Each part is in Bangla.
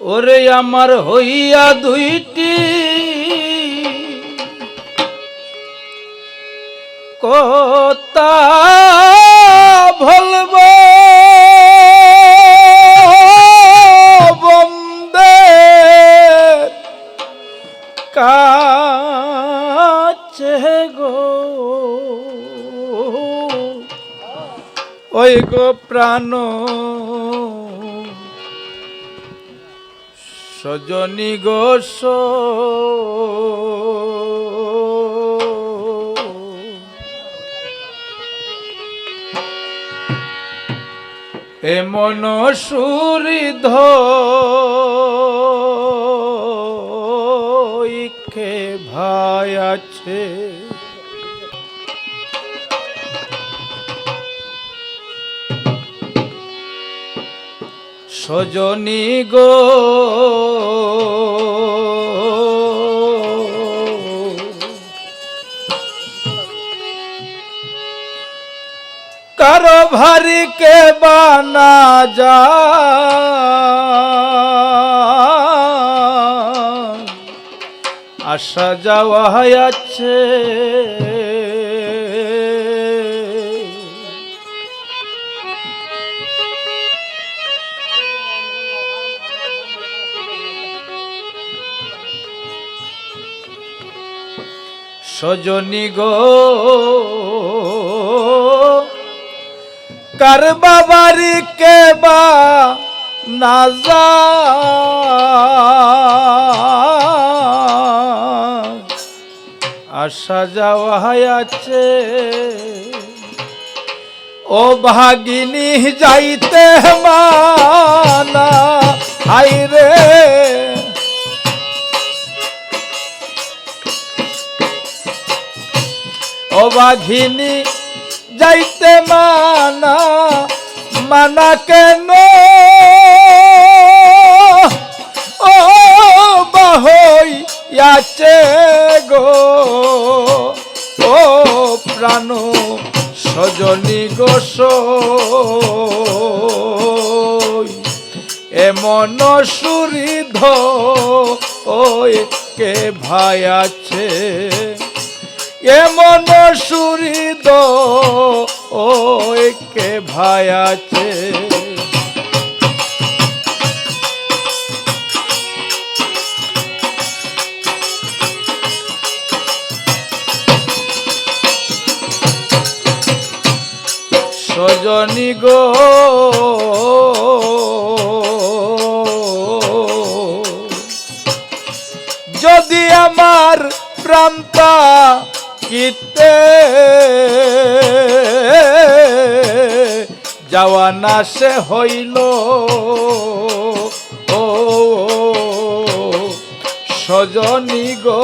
ওরে আমার হইয়া দুইটি। কথা ভুলব বন্দে কাছে গো। ওই গো প্রাণ সজনী গোস। এমন সুরিধ ইকে ভাই আছে। সজনী গো। কারও ভারি কে বানা যা। আসা যাওয়া আছে। সজনী গো, কার বাবারি কে বা না যা আসা আছে। ও ভাগিনী যাইতে মানা হাই রে। বাঘিনী, যাইতে মানা মানা কেন? ও বাহই আছে গো, ও প্রাণ সজনী গোস এমন সুরিধ ওই কে ভাই আছে। এমন সুরিদ ওই কে ভাই আছে? সজনী গো যদি আমার প্রান্তা কিতে যাওয়া না সে হইল। ও সজনী গো,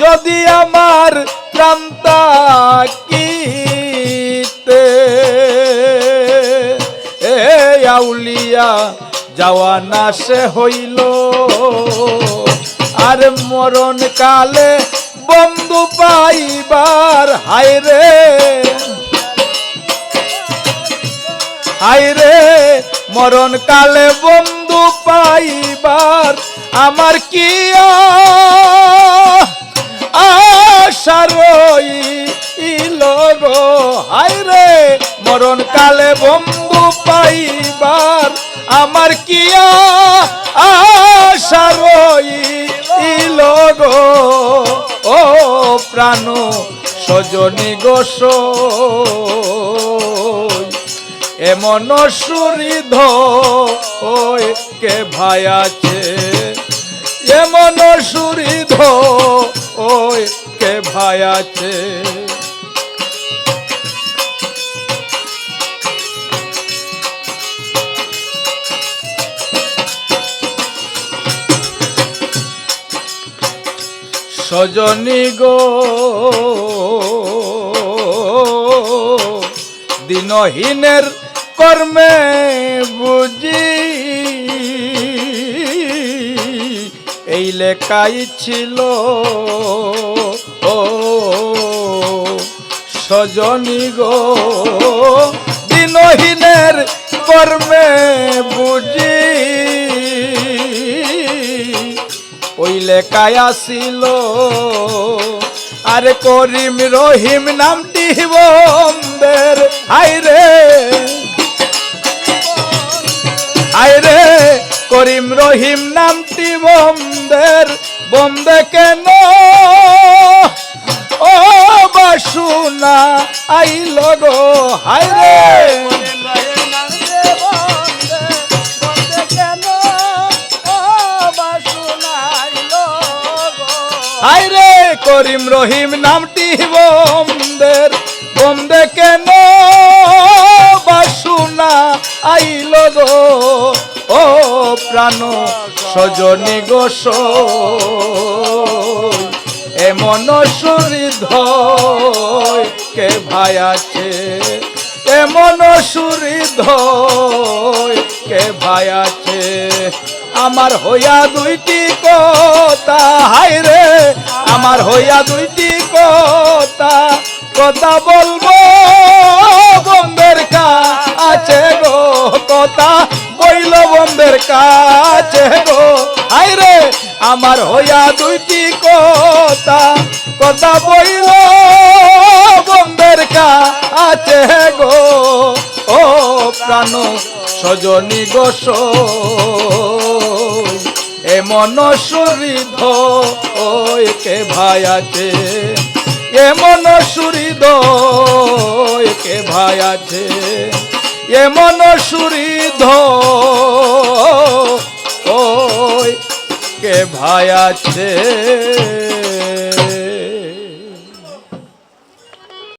যদি আমার প্রান্তা কিতে এ, আউলিয়া যাওয়া না সে হইল। আর মরণ কালে বন্ধু পাইবার, হায় রে। হায় রে, মরণ কালে বন্ধু পাইবার আমার কি আশা রইল গো? মরণ কালে বন্ধু পাইবার আমার কি আশা প্রাণ সজনী গোস এমন সুরিধ কে ভাই আছে? এমন সুরিধ ওই কে ভাই আছে? সজনী গো। দিনহীনের কর্মে বুঝি। এই লেখাই ছিল। ও সজনী গো দিনহীনের কর্মে বুঝি। লেখায় আসিল। আরে করিম রহিম নামটি বন্ধের হাইরে আইরে করিম রহিম নামটি বন্ধের বন্দে কেন? ও বাসুনা, আইল গো হাইরে করিম রহিম নামটি বন্ধের বন্দে কেন বাসুনা আইল গো? ও প্রাণ সজনী গোস এমন সুরিধ কে ভাই আছে? এমন সুরিধ কে ভাই আছে? আমার হইয়া দুইটি কথা হাইরে আমার হইয়া দুইটি কথা কথা বলব। বন্ধের কাছে গো, কথা বইল বন্ধের কাছে গো। হাইরে আমার হইয়া দুইটি কথা কথা বইল বন্ধের কাছে গো। ও প্রাণ সজনী গোস এমন সুরিধ কে ভাই আছে? এমন সুরিধ কে ভাই আছে? এমন সুরিধ কে ভাই আছে?